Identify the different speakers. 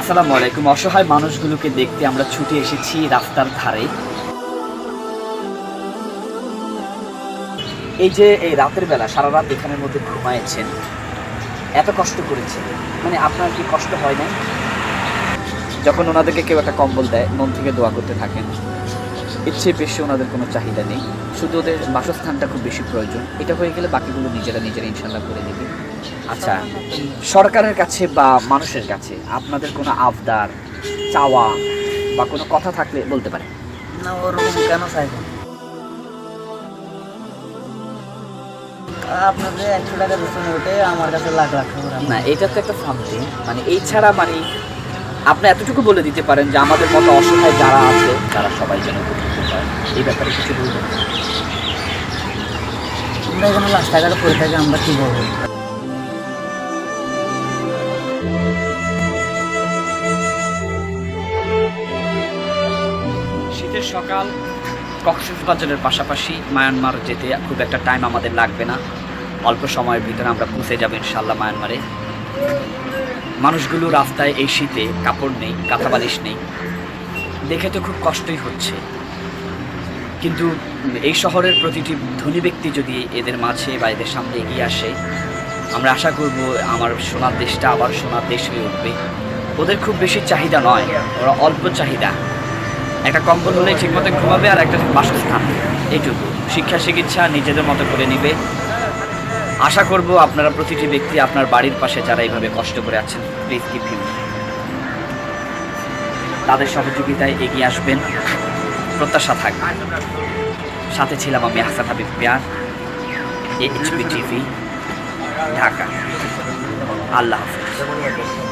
Speaker 1: আসসালামু আলাইকুম। অসহায় মানুষগুলোকে দেখতে আমরা ছুটে এসেছি রাস্তার ধারে। এই যে এই রাতের বেলা সারা রাত এখানের মধ্যে ঘুমায়েছেন এত কষ্ট করেছেন মানে আপনার কি কষ্ট হয় না যখন ওনাদেরকে কেউ একটা কম্বল দেয়, মন থেকে দোয়া করতে থাকেন চেয়ে বেশি ওনাদের কোনো চাহিদা নেই। শুধু ওদের বাসস্থানটা খুব বেশি প্রয়োজন। এটা হয়ে গেলে বাকিগুলো নিজেরা নিজেরা ইনশাল্লাহ করে নেবে আচ্ছা সরকারের কাছে বা মানুষের কাছে আপনাদের কোনো আবদার চাওয়া বা কোনো কথা থাকলে বলতে পারেন।
Speaker 2: না ওরকম কেন চাইবেন আপনাদের একশো টাকা দিচ্ছেন ওটে আমার কাছে লাখ লাখ
Speaker 1: না এটা তো একটা সামথিং মানে এই ছাড়া মানে আপনি এতটুকু বলে দিতে পারেন যে আমাদের মতো অসহায় যারা আছে তারা সবাই যেন এই ব্যাপারে কিছু বলবেন?
Speaker 2: আমরা এখানে রাস্তাঘাটে পড়ে থাকি আমরা কি বলব?
Speaker 1: শীতের সকাল, কক্সবাজারের পাশাপাশি মায়ানমার যেতে খুব একটা টাইম আমাদের লাগবে না। অল্প সময়ের ভিতরে আমরা পৌঁছে যাব ইনশাল্লাহ মায়ানমারে। মানুষগুলো রাস্তায় এই শীতে কাপড় নেই কাঁথা বালিশ নেই। দেখে তো খুব কষ্টই হচ্ছে। কিন্তু এই শহরের প্রতিটি ধনী ব্যক্তি যদি এদের মাঝে বা এদের সামনে এগিয়ে আসে, আমরা আশা করব আমার সোনার দেশটা আবার সোনার দেশ হয়ে উঠবে। ওদের খুব বেশি চাহিদা নয়, ওরা অল্প চাহিদা। একটা কম্বল হলে ঠিক মতো ঘুমাবে আর একটা বাসস্থান। এইটুকু। শিক্ষা, চিকিৎসা নিজেদের মতো করে নিবে। আশা করব আপনারা প্রতিটি ব্যক্তি আপনার বাড়ির পাশে যারা এইভাবে কষ্ট করে আছেন প্লিজ কিপ হিম তাদের সহযোগিতায় এগিয়ে আসবেন। প্রত্যাশা থাকবে সাথে ছিলাম আমি হাসান হাবিব পেয়ার এইচপি টিভি ঢাকা। আল্লাহ হাফেজ।